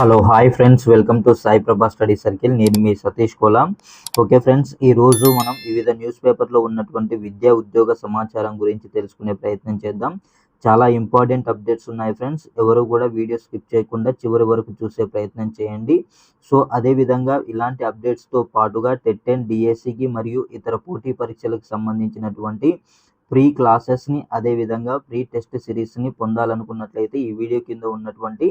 Hello hi friends welcome to Sai Prabha study circle నేను మీ Satish Kola. Okay friends ఈ రోజు మనం వివిధ న్యూస్ పేపర్లో ఉన్నటువంటి విద్యా ఉద్యోగ సమాచారం గురించి తెలుసుకునే ప్రయత్నం చేద్దాం. చాలా ఇంపార్టెంట్ అప్డేట్స్ ఉన్నాయి ఫ్రెండ్స్ ఎవరు కూడా వీడియో స్కిప్ చేయకుండా చివరి వరకు చూసే ప్రయత్నం చేయండి. సో అదేవిధంగా ఇలాంటి అప్డేట్స్తో పాటుగా టెట్ అండ్ డిఎస్సికి మరియు ఇతర పోటీ పరీక్షలకు సంబంధించినటువంటి ప్రీ క్లాసెస్ని అదేవిధంగా ప్రీ టెస్ట్ సిరీస్ని పొందాలనుకున్నట్లయితే ఈ వీడియో కింద ఉన్నటువంటి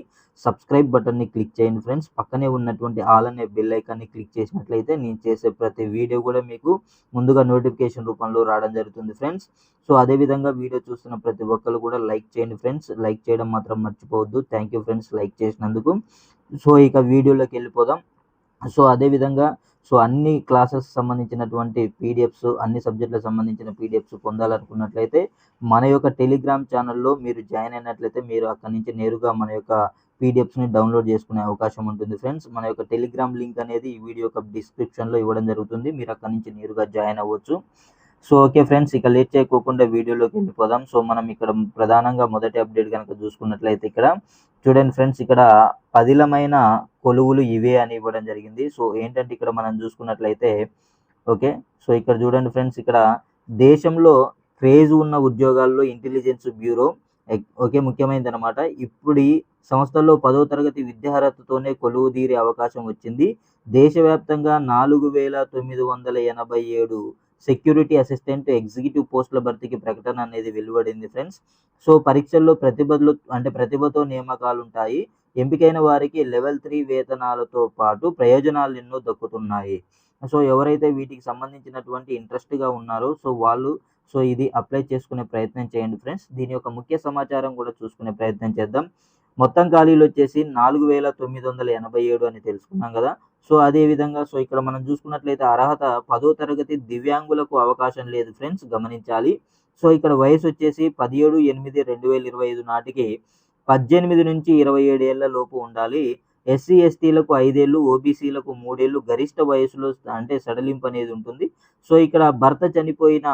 సబ్స్క్రైబ్ బటన్ని క్లిక్ చేయండి ఫ్రెండ్స్. పక్కనే ఉన్నటువంటి ఆల్ అనే బెల్ ఐకాన్ని క్లిక్ చేసినట్లయితే నేను చేసే ప్రతి వీడియో కూడా మీకు ముందుగా నోటిఫికేషన్ రూపంలో రావడం జరుగుతుంది ఫ్రెండ్స్. సో అదేవిధంగా వీడియో చూస్తున్న ప్రతి ఒక్కరు కూడా లైక్ చేయండి ఫ్రెండ్స్. లైక్ చేయడం మాత్రం మర్చిపోవద్దు. థ్యాంక్ యూ ఫ్రెండ్స్ లైక్ చేసినందుకు. సో ఇక వీడియోలోకి వెళ్ళిపోదాం. సో అదేవిధంగా సో అన్ని క్లాసెస్ సంబంధించినటువంటి పీడిఎఫ్స్ అన్ని సబ్జెక్టులకు సంబంధించిన పీడిఎఫ్స్ పొందాలనుకున్నట్లయితే మన యొక్క టెలిగ్రామ్ ఛానల్లో మీరు జాయిన్ అయినట్లయితే మీరు అక్కడి నుంచి నేరుగా మన యొక్క పీడిఎఫ్స్ని డౌన్లోడ్ చేసుకునే అవకాశం ఉంటుంది ఫ్రెండ్స్. మన యొక్క టెలిగ్రామ్ లింక్ అనేది ఈ వీడియో యొక్క డిస్క్రిప్షన్లో ఇవ్వడం జరుగుతుంది. మీరు అక్కడి నుంచి నేరుగా జాయిన్ అవ్వచ్చు. సో ఓకే ఫ్రెండ్స్ ఇక లేట్ చేయకోకుండా వీడియోలోకి వెళ్ళిపోదాం. సో మనం ఇక్కడ ప్రధానంగా మొదటి అప్డేట్ కనుక చూసుకున్నట్లయితే ఇక్కడ చూడండి ఫ్రెండ్స్ ఇక్కడ పదిలమైన కొలువులు ఇవే అని ఇవ్వడం జరిగింది. సో ఏంటంటే ఇక్కడ మనం చూసుకున్నట్లయితే ఓకే? సో ఇక్కడ చూడండి ఫ్రెండ్స్ ఇక్కడ దేశంలో క్రేజ్ ఉన్న ఉద్యోగాల్లో ఇంటెలిజెన్స్ బ్యూరో ఓకే? ముఖ్యమైనది అనమాట ఇప్పుడు ఈ సంస్థల్లో పదో తరగతి విద్యార్హతతోనే కొలువు తీరే అవకాశం వచ్చింది. దేశవ్యాప్తంగా నాలుగు వేల తొమ్మిది వందల ఎనభై ఏడు సెక్యూరిటీ అసిస్టెంట్ ఎగ్జిక్యూటివ్ పోస్టుల భర్తీకి ప్రకటన అనేది వెలువడింది ఫ్రెండ్స్. సో పరీక్షల్లో ప్రతిభలు అంటే ప్రతిభతో నియామకాలు ఉంటాయి ఎంపికైన వారికి లెవెల్ త్రీ వేతనాలతో పాటు ప్రయోజనాలు ఎన్నో దక్కుతున్నాయి. సో ఎవరైతే వీటికి సంబంధించినటువంటి ఇంట్రెస్ట్గా ఉన్నారో సో వాళ్ళు సో ఇది అప్లై చేసుకునే ప్రయత్నం చేయండి ఫ్రెండ్స్. దీని యొక్క ముఖ్య సమాచారం కూడా చూసుకునే ప్రయత్నం చేద్దాం. మొత్తం ఖాళీలు వచ్చేసి నాలుగు వేల తొమ్మిది వందల ఎనభై ఏడు అని తెలుసుకున్నాం కదా. సో అదే విధంగా సో ఇక్కడ మనం చూసుకున్నట్లయితే అర్హత పదో తరగతి దివ్యాంగులకు అవకాశం లేదు ఫ్రెండ్స్ గమనించాలి. సో ఇక్కడ వయసు వచ్చేసి పదిహేడు ఎనిమిది రెండు వేల ఇరవై ఐదు నాటికి పద్దెనిమిది నుంచి ఇరవై ఏడు ఏళ్ళ లోపు ఉండాలి. ఎస్సీ ఎస్టీలకు ఐదేళ్ళు ఓబీసీలకు మూడేళ్ళు గరిష్ట వయసులో అంటే సడలింపు అనేది ఉంటుంది. సో ఇక్కడ భర్త చనిపోయిన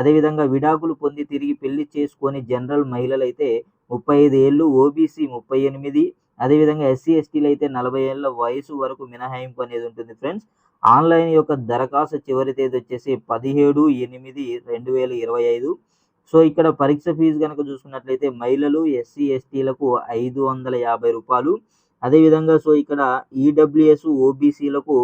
అదేవిధంగా విడాకులు పొంది తిరిగి పెళ్ళి చేసుకొని జనరల్ మహిళలు అయితే ముప్పై ఐదు ఏళ్ళు ఓబీసీ ముప్పై ఎనిమిది అదేవిధంగా ఎస్సీ ఎస్టీలు అయితే నలభై ఏళ్ళ వయసు వరకు మినహాయింపు అనేది ఉంటుంది ఫ్రెండ్స్. ఆన్లైన్ యొక్క దరఖాస్తు చివరి తేదీ వచ్చేసి పదిహేడు ఎనిమిది రెండు వేల ఇరవై ఐదు. సో ఇక్కడ పరీక్ష ఫీజు కనుక చూసుకున్నట్లయితే మహిళలు ఎస్సీ ఎస్టీలకు ఐదు వందల యాభై రూపాయలు. అదేవిధంగా సో ఇక్కడ ఈడబ్ల్యూఎస్ ఓబీసీలకు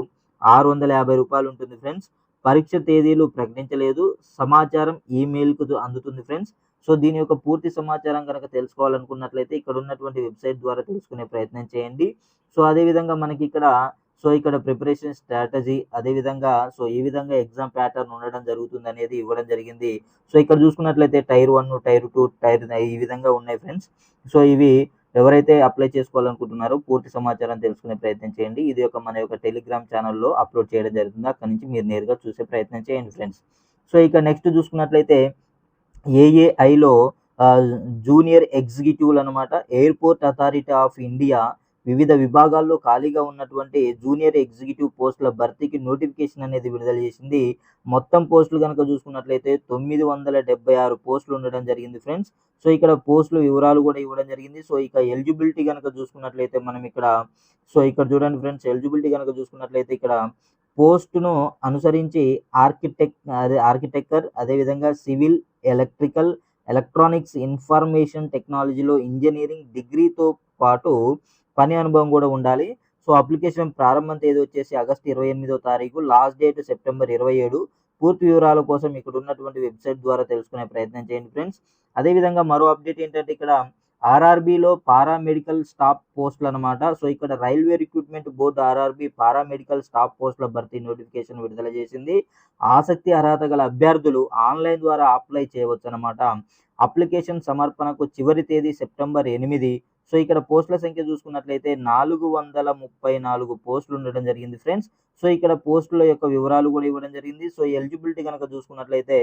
ఆరు వందల యాభై రూపాయలు ఉంటుంది ఫ్రెండ్స్. పరీక్ష తేదీలు ప్రకటించలేదు. సమాచారం ఈమెయిల్కు అందుతుంది ఫ్రెండ్స్. సో దీని యొక్క పూర్తి సమాచారం కనుక తెలుసుకోవాలనుకున్నట్లయితే ఇక్కడ ఉన్నటువంటి వెబ్సైట్ ద్వారా తెలుసుకునే ప్రయత్నం చేయండి. సో అదేవిధంగా మనకి ఇక్కడ సో ఇక్కడ ప్రిపరేషన్ స్ట్రాటజీ అదేవిధంగా సో ఈ విధంగా ఎగ్జామ్ ప్యాటర్న్ ఉండడం జరుగుతుంది అనేది ఇవ్వడం జరిగింది. సో ఇక్కడ చూసుకున్నట్లయితే tier one tier two tier ఈ విధంగా ఉన్నాయి ఫ్రెండ్స్. సో ఇవి ఎవరైతే అప్లై చేసుకోవాలనుకుంటున్నారో పూర్తి సమాచారం తెలుసుకునే ప్రయత్నం చేయండి. ఇది ఒక మన యొక్క టెలిగ్రామ్ ఛానల్లో అప్లోడ్ చేయడం జరుగుతుంది. అక్కడి నుంచి మీరు నేరుగా చూసే ప్రయత్నం చేయండి ఫ్రెండ్స్. సో ఇక నెక్స్ట్ చూసుకున్నట్లయితే ఏఏఐలో జూనియర్ ఎగ్జిక్యూటివ్లు అనమాట ఎయిర్పోర్ట్ అథారిటీ ఆఫ్ ఇండియా వివిధ విభాగాల్లో ఖాళీగా ఉన్నటువంటి జూనియర్ ఎగ్జిక్యూటివ్ పోస్టుల భర్తీకి నోటిఫికేషన్ అనేది విడుదల చేసింది. మొత్తం పోస్టులు కనుక చూసుకున్నట్లయితే తొమ్మిది వందల డెబ్బై ఆరు పోస్టులు ఉండడం జరిగింది ఫ్రెండ్స్. సో ఇక్కడ పోస్టుల వివరాలు కూడా ఇవ్వడం జరిగింది. సో ఇక ఎలిజిబిలిటీ కనుక చూసుకున్నట్లయితే మనం ఇక్కడ సో ఇక్కడ చూడండి ఫ్రెండ్స్ ఎలిజిబిలిటీ కనుక చూసుకున్నట్లయితే ఇక్కడ పోస్టును అనుసరించి ఆర్కిటెక్ అదే ఆర్కిటెక్చర్ అదేవిధంగా సివిల్ ఎలక్ట్రికల్ ఎలక్ట్రానిక్స్ ఇన్ఫర్మేషన్ టెక్నాలజీలో ఇంజనీరింగ్ డిగ్రీతో పాటు పని అనుభవం కూడా ఉండాలి. సో అప్లికేషన్ ప్రారంభం తేదీ వచ్చేసి ఆగస్టు ఇరవై ఎనిమిదో తారీఖు లాస్ట్ డేట్ సెప్టెంబర్ ఇరవై ఏడు. పూర్తి వివరాల కోసం ఇక్కడ ఉన్నటువంటి వెబ్సైట్ ద్వారా తెలుసుకునే ప్రయత్నం చేయండి ఫ్రెండ్స్. అదేవిధంగా మరో అప్డేట్ ఏంటంటే ఇక్కడ ఆర్ఆర్బిలో పారామెడికల్ స్టాఫ్ పోస్టులు అనమాట సో ఇక్కడ railway recruitment board RRB paramedical staff పోస్టుల భర్తీ నోటిఫికేషన్ విడుదల చేసింది. ఆసక్తి అర్హత గల అభ్యర్థులు ఆన్లైన్ ద్వారా అప్లై చేయవచ్చు అనమాట అప్లికేషన్ సమర్పణకు చివరి తేదీ సెప్టెంబర్ ఎనిమిది. సో ఇక్కడ పోస్టుల సంఖ్య చూసుకున్నట్లయితే నాలుగు వందల ముప్పై నాలుగు పోస్టులు ఉండడం జరిగింది ఫ్రెండ్స్. సో ఇక్కడ పోస్టుల యొక్క వివరాలు కూడా ఇవ్వడం జరిగింది. సో ఎలిజిబిలిటీ కనుక చూసుకున్నట్లయితే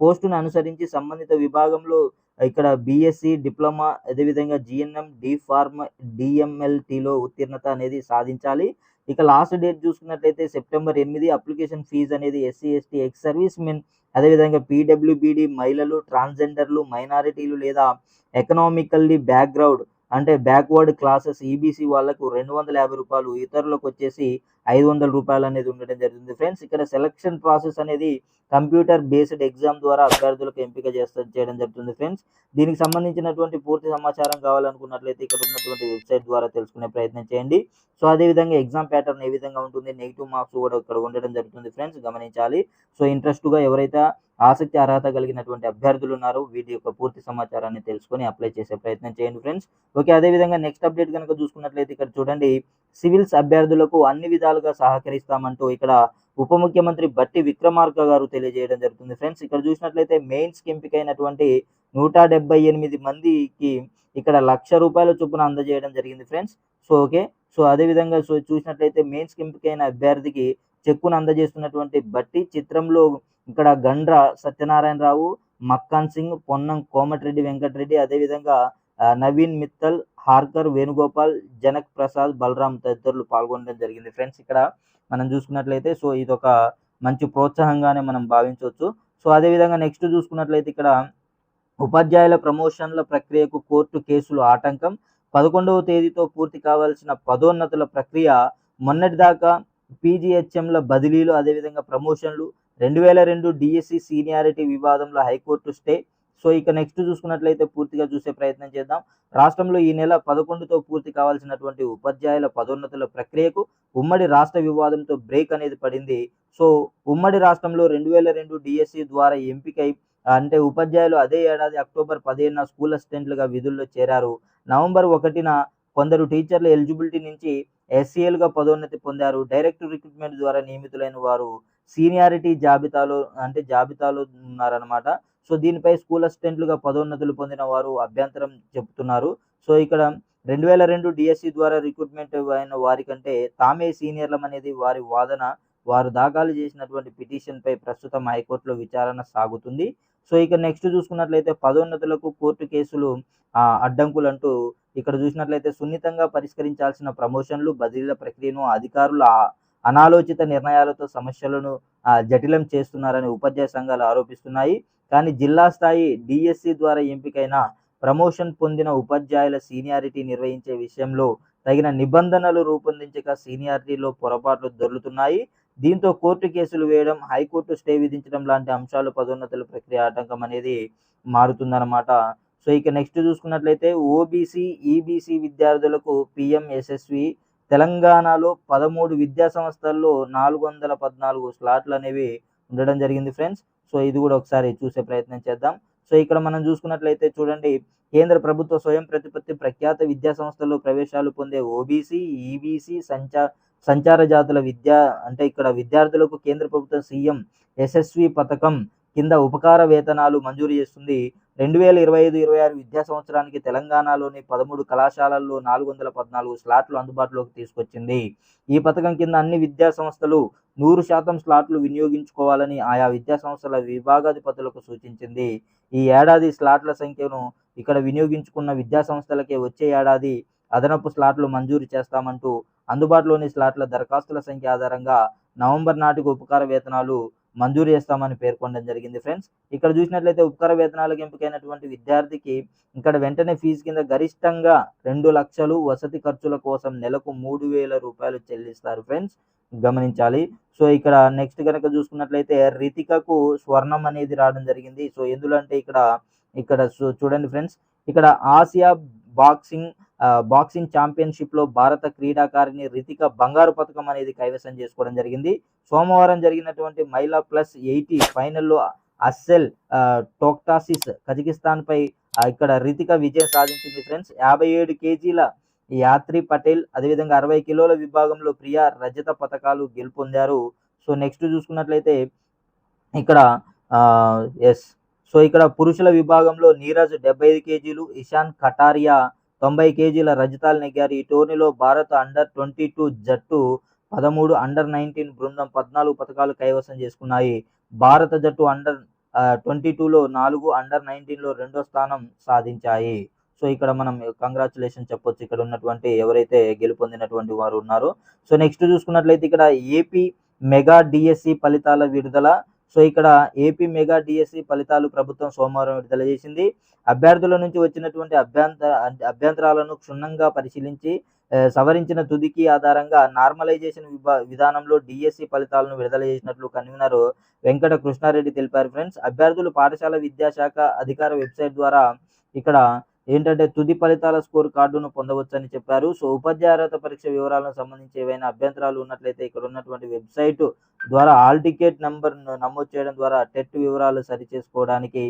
పోస్టును అనుసరించి సంబంధిత విభాగంలో ఇక్కడ బీఎస్సీ డిప్లొమా అదేవిధంగా జిఎన్ఎం డి ఫార్మ్ డిఎంఎల్టీలో ఉత్తీర్ణత అనేది సాధించాలి. ఇక లాస్ట్ డేట్ చూసుకున్నట్లయితే సెప్టెంబర్ ఎనిమిది అప్లికేషన్ ఫీజు అనేది SC ST ex service men అదేవిధంగా పీడబ్ల్యూబీడి మహిళలు ట్రాన్స్జెండర్లు మైనారిటీలు లేదా ఎకనామికల్లీ బ్యాక్గ్రౌండ్ అంటే బ్యాక్వర్డ్ క్లాసెస్ ఈబీసీ వాళ్ళకు రెండు వందల యాభై రూపాయలు ఇతరులకు వచ్చేసి ఐదు వందల రూపాయలు అనేది ఉండడం జరుగుతుంది. ఫ్రెండ్స్ ఇక్కడ సెలక్షన్ ప్రాసెస్ అనేది కంప్యూటర్ బేస్డ్ ఎగ్జామ్ ద్వారా అభ్యర్థులకు ఎంపిక చేస్తా చేయడం జరుగుతుంది. ఫ్రెండ్స్ దీనికి సంబంధించినటువంటి పూర్తి సమాచారం కావాలనుకున్నట్లయితే ఇక్కడ ఉన్నటువంటి వెబ్సైట్ ద్వారా తెలుసుకునే ప్రయత్నం చేయండి. సో అదేవిధంగా ఎగ్జామ్ ప్యాటర్న్ ఏ విధంగా ఉంటుంది నెగిటివ్ మార్క్స్ కూడా ఇక్కడ ఉండడం జరుగుతుంది. ఫ్రెండ్స్ గమనించాలి. సో ఇంట్రెస్ట్గా ఎవరైతే ఆసక్తి అర్హత కలిగినటువంటి అభ్యర్థులు ఉన్నారు. వీటి యొక్క పూర్తి సమాచారాన్ని తెలుసుకొని అప్లై చేసే ప్రయత్నం చేయండి ఫ్రెండ్స్ ఓకే అదేవిధంగా నెక్స్ట్ అప్డేట్ కనుక చూసుకున్నట్లయితే ఇక్కడ చూడండి. సివిల్స్ అభ్యర్థులకు అన్ని విధాలుగా సహకరిస్తామంటూ ఇక్కడ ఉప ముఖ్యమంత్రి బట్టి విక్రమార్క గారు తెలియజేయడం జరుగుతుంది ఫ్రెండ్స్ ఇక్కడ చూసినట్లయితే మెయిన్స్ ఎంపికైనటువంటి నూట డెబ్బై ఎనిమిది మందికి ఇక్కడ లక్ష రూపాయల చొప్పున అందజేయడం జరిగింది ఫ్రెండ్స్ సో ఓకే సో అదేవిధంగా సో చూసినట్లయితే మెయిన్స్ ఎంపికైన అభ్యర్థికి చెక్కును అందజేస్తున్నటువంటి బట్టి చిత్రంలో ఇక్కడ గండ్ర సత్యనారాయణరావు మక్కాన్ సింగ్ పొన్నం కోమటిరెడ్డి వెంకటరెడ్డి అదేవిధంగా నవీన్ మిత్తల్ హార్కర్ వేణుగోపాల్ జనక్ ప్రసాద్ బలరాం తదితరులు పాల్గొనడం జరిగింది. ఫ్రెండ్స్ ఇక్కడ మనం చూసుకున్నట్లయితే సో ఇది ఒక మంచి ప్రోత్సాహంగానే మనం భావించవచ్చు. సో అదేవిధంగా నెక్స్ట్ చూసుకున్నట్లయితే ఇక్కడ ఉపాధ్యాయుల ప్రమోషన్ల ప్రక్రియకు కోర్టు కేసులు ఆటంకం. పదకొండవ తేదీతో పూర్తి కావాల్సిన పదోన్నతుల ప్రక్రియ మొన్నటిదాకా పీజీహెచ్ఎంల బదిలీలు అదేవిధంగా ప్రమోషన్లు. రెండు వేల రెండు డిఎస్సి సీనియారిటీ వివాదంలో హైకోర్టు స్టే. సో ఇక నెక్స్ట్ చూసుకున్నట్లయితే పూర్తిగా చూసే ప్రయత్నం చేద్దాం. రాష్ట్రంలో ఈ నెల పదకొండుతో పూర్తి కావాల్సినటువంటి ఉపాధ్యాయుల పదోన్నతుల ప్రక్రియకు ఉమ్మడి రాష్ట్ర వివాదంతో బ్రేక్ అనేది పడింది. సో ఉమ్మడి రాష్ట్రంలో రెండు వేల రెండు డిఎస్సి ద్వారా ఎంపికై అంటే ఉపాధ్యాయులు అదే ఏడాది అక్టోబర్ పదిహేనున స్కూల్ అసిస్టెంట్లుగా విధుల్లో చేరారు. నవంబర్ ఒకటిన కొందరు టీచర్ల ఎలిజిబిలిటీ నుంచి ఎస్సీఎల్గా పదోన్నతి పొందారు. డైరెక్ట్ రిక్రూట్మెంట్ ద్వారా నియమితులైన వారు సీనియారిటీ జాబితాలో అంటే జాబితాలో ఉన్నారనమాట సో దీనిపై స్కూల్ అసిస్టెంట్లుగా పదోన్నతులు పొందిన వారు అభ్యంతరం చెబుతున్నారు. సో ఇక్కడ రెండు వేల రెండు డిఎస్సి ద్వారా రిక్రూట్మెంట్ అయిన వారి కంటే తామే సీనియర్లం అనేది వారి వాదన వారు దాఖలు చేసినటువంటి పిటిషన్పై ప్రస్తుతం హైకోర్టులో విచారణ సాగుతుంది. సో ఇక నెక్స్ట్ చూసుకున్నట్లయితే పదోన్నతులకు కోర్టు కేసులు ఆ, అడ్డంకులు అంటూ ఇక్కడ చూసినట్లయితే సున్నితంగా పరిష్కరించాల్సిన ప్రమోషన్లు బదిలీల ప్రక్రియను అధికారుల అనాలోచిత నిర్ణయాలతో సమస్యలను జటిలం చేస్తున్నారని ఉపాధ్యాయ సంఘాలు ఆరోపిస్తున్నాయి. కానీ జిల్లా స్థాయి డిఎస్సి ద్వారా ఎంపికైన ప్రమోషన్ పొందిన ఉపాధ్యాయుల సీనియారిటీ నిర్వహించే విషయంలో తగిన నిబంధనలు రూపొందించక సీనియారిటీలో పొరపాట్లు దొర్లుతున్నాయి. దీంతో కోర్టు కేసులు వేయడం హైకోర్టు స్టే విధించడం లాంటి అంశాలు పదోన్నతుల ప్రక్రియ ఆటంకం అనేది మారుతుందన్నమాట. సో ఇక నెక్స్ట్ చూసుకున్నట్లయితే ఓబీసీ ఈబీసీ విద్యార్థులకు పిఎంఎస్ఎస్వి తెలంగాణలో పదమూడు విద్యా సంస్థల్లో నాలుగు వందల పద్నాలుగు స్లాట్లు అనేవి ఉండడం జరిగింది ఫ్రెండ్స్ సో ఇది కూడా ఒకసారి చూసే ప్రయత్నం చేద్దాం. సో ఇక్కడ మనం చూసుకున్నట్లయితే చూడండి కేంద్ర ప్రభుత్వ స్వయం ప్రతిపత్తి ప్రఖ్యాత విద్యా సంస్థల్లో ప్రవేశాలు పొందే ఓబీసీ ఈబీసీ సంచా సంచార జాతుల విద్య అంటే ఇక్కడ విద్యార్థులకు కేంద్ర ప్రభుత్వం సీఎం ఎస్ఎస్వి పథకం కింద ఉపకార వేతనాలు మంజూరు చేస్తుంది. రెండు వేల ఇరవై ఐదు ఇరవై ఆరు విద్యా సంవత్సరానికి తెలంగాణలోని పదమూడు కళాశాలల్లో నాలుగు వందల పద్నాలుగు స్లాట్లు అందుబాటులోకి తీసుకొచ్చింది. ఈ పథకం కింద అన్ని విద్యా సంస్థలు నూరు శాతం స్లాట్లు వినియోగించుకోవాలని ఆయా విద్యా సంస్థల విభాగాధిపతులకు సూచించింది. ఈ ఏడాది స్లాట్ల సంఖ్యను ఇక్కడ వినియోగించుకున్న విద్యా సంస్థలకే వచ్చే ఏడాది అదనపు స్లాట్లు మంజూరు చేస్తామంటూ అందుబాటులోని స్లాట్ల దరఖాస్తుల సంఖ్య ఆధారంగా నవంబర్ నాటికి ఉపకార వేతనాలు మంజూరు చేస్తామని పేర్కొనడం జరిగింది ఫ్రెండ్స్. ఇక్కడ చూసినట్లయితే ఉపకార వేతనాలకు ఎంపికైనటువంటి విద్యార్థికి ఇక్కడ వెంటనే ఫీజు కింద గరిష్టంగా రెండు లక్షలు వసతి ఖర్చుల కోసం నెలకు మూడు వేల రూపాయలు చెల్లిస్తారు ఫ్రెండ్స్. గమనించాలి. సో ఇక్కడ నెక్స్ట్ కనుక చూసుకున్నట్లయితే రితికకు స్వర్ణం అనేది రావడం జరిగింది. సో ఎందులో ఇక్కడ ఇక్కడ చూ- చూడండి ఫ్రెండ్స్. ఇక్కడ ఆసియా బాక్సింగ్ బాక్సింగ్ ఛాంపియన్షిప్లో భారత క్రీడాకారిణి రితిక బంగారు పథకం అనేది కైవసం చేసుకోవడం జరిగింది. సోమవారం జరిగినటువంటి మహిళా ప్లస్ ఎయిటీ ఫైనల్లో అస్సెల్ ఆ, టోక్టాసిస్ కజకిస్తాన్ పై ఇక్కడ రితిక విజయం సాధించింది ఫ్రెండ్స్. యాభై ఏడు కేజీల యాత్రి పటేల్ అదేవిధంగా అరవై కిలోల విభాగంలో ప్రియా రజత పథకాలు గెలుపొందారు. సో నెక్స్ట్ చూసుకున్నట్లయితే ఇక్కడ ఎస్ సో ఇక్కడ పురుషుల విభాగంలో నీరజ్ డెబ్బై ఐదు కేజీలు ఇషాన్ కటారియా తొంభై కేజీల రజతాలు నెగ్గారు. ఈ టోర్నీలో భారత్ అండర్ ట్వంటీ టూ జట్టు పదమూడు అండర్ నైన్టీన్ బృందం పద్నాలుగు పథకాలు కైవసం చేసుకున్నాయి. భారత జట్టు అండర్ ట్వంటీ టూలో నాలుగు అండర్ నైన్టీన్లో రెండో స్థానం సాధించాయి. సో ఇక్కడ మనం కంగ్రాచులేషన్ చెప్పొచ్చు. ఇక్కడ ఉన్నటువంటి ఎవరైతే గెలుపొందినటువంటి వారు ఉన్నారో. సో నెక్స్ట్ చూసుకున్నట్లయితే ఇక్కడ ఏపీ మెగా డిఎస్సి ఫలితాల విడుదల సో ఇక్కడ ఏపీ మెగా డిఎస్సి ఫలితాలు ప్రభుత్వం సోమవారం విడుదల చేసింది. అభ్యర్థుల నుంచి వచ్చినటువంటి అభ్యంతర అభ్యంతరాలను క్షుణ్ణంగా పరిశీలించి సవరించిన తుదికి ఆధారంగా నార్మలైజేషన్ విభా విధానంలో డిఎస్సి ఫలితాలను విడుదల చేసినట్లు కన్వీనర్ వెంకట కృష్ణారెడ్డి తెలిపారు ఫ్రెండ్స్. అభ్యర్థులు పాఠశాల విద్యాశాఖ అధికార వెబ్సైట్ ద్వారా ఇక్కడ ఏంటంటే తుది ఫలితాల స్కోర్ కార్డును పొందవచ్చని చెప్పారు. సో ఉపాధ్యాయ అర్హత పరీక్ష వివరాలకు సంబంధించి ఏవైనా అభ్యంతరాలు ఉన్నట్లయితే ఇక్కడ ఉన్నటువంటి వెబ్సైట్ ద్వారా ఆల్ టికెట్ నంబర్ నమోదు చేయడం ద్వారా టెట్ వివరాలు సరి చేసుకోవడానికి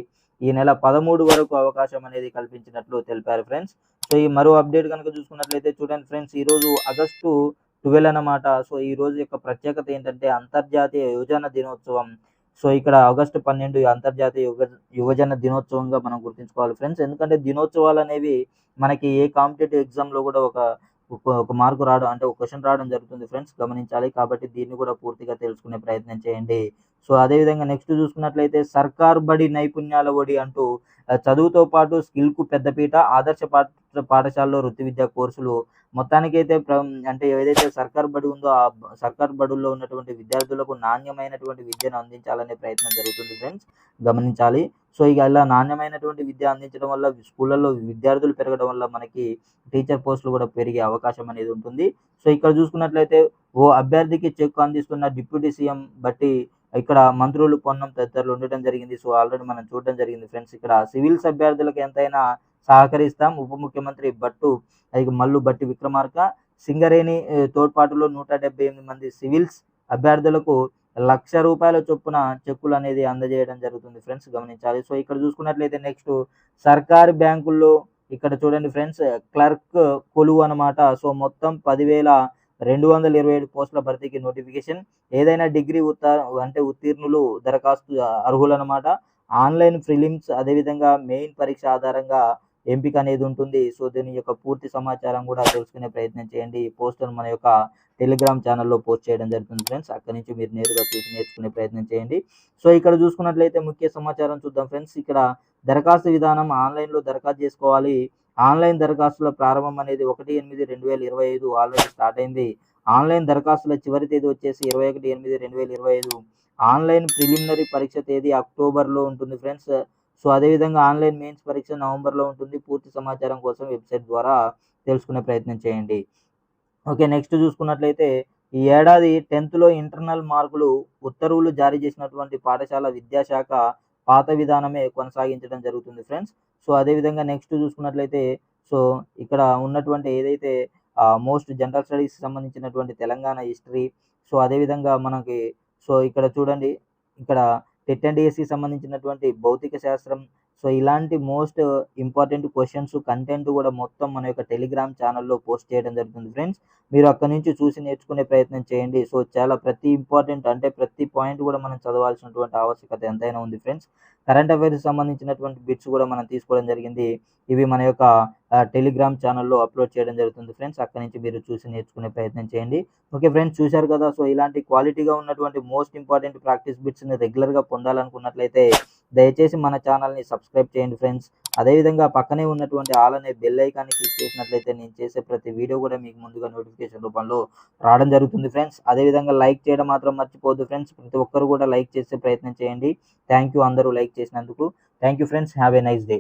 ఈ నెల పదమూడు వరకు అవకాశం అనేది కల్పించినట్లు తెలిపారు ఫ్రెండ్స్. సో ఈ మరో అప్డేట్ కనుక చూసుకున్నట్లయితే చూడండి ఫ్రెండ్స్ ఈరోజు ఆగస్టు ట్వెల్వ్ అన్నమాట. సో ఈ రోజు యొక్క ప్రత్యేకత ఏంటంటే అంతర్జాతీయ యువజన దినోత్సవం. సో ఇక్కడ ఆగస్టు పన్నెండు అంతర్జాతీయ యువ యువజన దినోత్సవంగా మనం గుర్తుంచుకోవాలి ఫ్రెండ్స్. ఎందుకంటే దినోత్సవాలు అనేవి మనకి ఏ కాంపిటేటివ్ ఎగ్జామ్లో కూడా ఒక ఒక- ఒక మార్కు రావడం అంటే ఒక క్వశ్చన్ రావడం జరుగుతుంది ఫ్రెండ్స్ గమనించాలి. కాబట్టి దీన్ని కూడా పూర్తిగా తెలుసుకునే ప్రయత్నం చేయండి. సో అదేవిధంగా నెక్స్ట్ చూసుకున్నట్లయితే సర్కార్ బడి నైపుణ్యాల ఒడి అంటూ చదువుతో పాటు స్కిల్కు పెద్దపీట ఆదర్శ పాఠ పాఠశాలలో వృత్తి విద్యా కోర్సులు. మొత్తానికైతే అంటే ఏదైతే సర్కార్ బడి ఉందో ఆ సర్కార్ బడుల్లో ఉన్నటువంటి విద్యార్థులకు నాణ్యమైనటువంటి విద్యను అందించాలనే ప్రయత్నం జరుగుతుంది ఫ్రెండ్స్. గమనించాలి. సో ఇక ఇలా నాణ్యమైనటువంటి విద్య అందించడం వల్ల స్కూళ్ళల్లో విద్యార్థులు పెరగడం వల్ల మనకి టీచర్ పోస్టులు కూడా పెరిగే అవకాశం అనేది ఉంటుంది. సో ఇక్కడ చూసుకున్నట్లయితే ఓ అభ్యర్థికి చెక్ అందిస్తున్న డిప్యూటీ సీఎం బట్టి ఇక్కడ మంత్రులు పొన్నం తదితరులు ఉండటం జరిగింది. సో ఆల్రెడీ మనం చూడడం జరిగింది ఫ్రెండ్స్. ఇక్కడ సివిల్స్ అభ్యర్థులకు ఎంతైనా సహకరిస్తాం. ఉప ముఖ్యమంత్రి బట్టు అది మల్లు బట్టి విక్రమార్క సింగరేణి తోడ్పాటులో నూట డెబ్బై ఎనిమిది మంది సివిల్స్ అభ్యర్థులకు లక్ష రూపాయల చొప్పున చెక్కులు అనేది అందజేయడం జరుగుతుంది ఫ్రెండ్స్. గమనించాలి. సో ఇక్కడ చూసుకున్నట్లయితే నెక్స్ట్ సర్కారీ బ్యాంకుల్లో ఇక్కడ చూడండి ఫ్రెండ్స్ క్లర్క్ కొలువు అనమాట సో మొత్తం పదివేల రెండు వందల ఇరవై ఏడు పోస్టుల భర్తీకి నోటిఫికేషన్. ఏదైనా డిగ్రీ ఉత్తా అంటే ఉత్తీర్ణులు దరఖాస్తు అర్హులన్నమాట. ఆన్లైన్ ప్రిలిమ్స్ అదేవిధంగా మెయిన్ పరీక్ష ఆధారంగా ఎంపిక అనేది ఉంటుంది. సో దీని యొక్క పూర్తి సమాచారం కూడా తెలుసుకునే ప్రయత్నం చేయండి. ఈ పోస్టర్ మన యొక్క టెలిగ్రామ్ ఛానల్లో పోస్ట్ చేయడం జరుగుతుంది ఫ్రెండ్స్. అక్కడి నుంచి మీరు నేరుగా చూసి నేర్చుకునే ప్రయత్నం చేయండి. సో ఇక్కడ చూసుకున్నట్లయితే ముఖ్య సమాచారం చూద్దాం ఫ్రెండ్స్. ఇక్కడ దరఖాస్తు విధానం ఆన్లైన్లో దరఖాస్తు చేసుకోవాలి. ఆన్లైన్ దరఖాస్తుల ప్రారంభం అనేది ఒకటి ఎనిమిది రెండు వేల ఇరవై ఐదు ఆల్రెడీ స్టార్ట్ అయింది. ఆన్లైన్ దరఖాస్తుల చివరి తేదీ వచ్చేసి ఇరవై ఒకటి ఎనిమిది రెండు వేల ఇరవై ఐదు. ఆన్లైన్ ప్రిలిమినరీ పరీక్ష తేదీ అక్టోబర్లో ఉంటుంది ఫ్రెండ్స్. సో అదేవిధంగా ఆన్లైన్ మెయిన్స్ పరీక్ష నవంబర్లో ఉంటుంది. పూర్తి సమాచారం కోసం వెబ్సైట్ ద్వారా తెలుసుకునే ప్రయత్నం చేయండి. ఓకే నెక్స్ట్ చూసుకున్నట్లయితే ఈ ఏడాది టెన్త్లో ఇంటర్నల్ మార్కులు ఉత్తర్వులు జారీ చేసినటువంటి పాఠశాల విద్యాశాఖ పాత విధానమే కొనసాగించడం జరుగుతుంది ఫ్రెండ్స్. సో అదేవిధంగా నెక్స్ట్ చూసుకున్నట్లయితే సో ఇక్కడ ఉన్నటువంటి ఏదైతే మోస్ట్ జనరల్ స్టడీస్ సంబంధించినటువంటి తెలంగాణ హిస్టరీ సో అదేవిధంగా మనకి సో ఇక్కడ చూడండి ఇక్కడ టెట్ అండ్ డిఎస్సి సంబంధించినటువంటి భౌతిక శాస్త్రం సో ఇలాంటి మోస్ట్ ఇంపార్టెంట్ క్వశ్చన్స్ కంటెంట్ కూడా మొత్తం మన యొక్క టెలిగ్రామ్ ఛానల్లో పోస్ట్ చేయడం జరుగుతుంది ఫ్రెండ్స్. మీరు అక్కడ నుంచి చూసి నేర్చుకునే ప్రయత్నం చేయండి. సో చాలా ప్రతి ఇంపార్టెంట్ అంటే ప్రతి పాయింట్ కూడా మనం చదవాల్సినటువంటి ఆవశ్యకత ఎంతైనా ఉంది ఫ్రెండ్స్. కరెంట్ అఫైర్స్ సంబంధించినటువంటి బిట్స్ కూడా మనం తీసుకోవడం జరిగింది. ఇవి మన యొక్క టెలిగ్రామ్ ఛానల్లో అప్లోడ్ చేయడం జరుగుతుంది ఫ్రెండ్స్. అక్కడ నుంచి మీరు చూసి నేర్చుకునే ప్రయత్నం చేయండి. ఓకే ఫ్రెండ్స్ చూశారు కదా? సో ఇలాంటి క్వాలిటీగా ఉన్నటువంటి మోస్ట్ ఇంపార్టెంట్ ప్రాక్టీస్ బిట్స్ని రెగ్యులర్గా పొందాలనుకున్నట్లయితే దయచేసి మన ఛానల్ని సబ్స్క్రైబ్ చేయండి ఫ్రెండ్స్. అదేవిధంగా పక్కనే ఉన్నటువంటి ఆల్ అనే బెల్ ఐకాన్ని క్లిక్ చేసినట్లయితే నేను చేసే ప్రతి వీడియో కూడా మీకు ముందుగా నోటిఫికేషన్ రూపంలో రావడం జరుగుతుంది ఫ్రెండ్స్. అదేవిధంగా లైక్ చేయడం మాత్రం మర్చిపోద్దు ఫ్రెండ్స్. ప్రతి ఒక్కరు కూడా లైక్ చేసే ప్రయత్నం చేయండి. థ్యాంక్ యూ అందరూ లైక్ చేసినందుకు. Thank you friends. Have a nice day.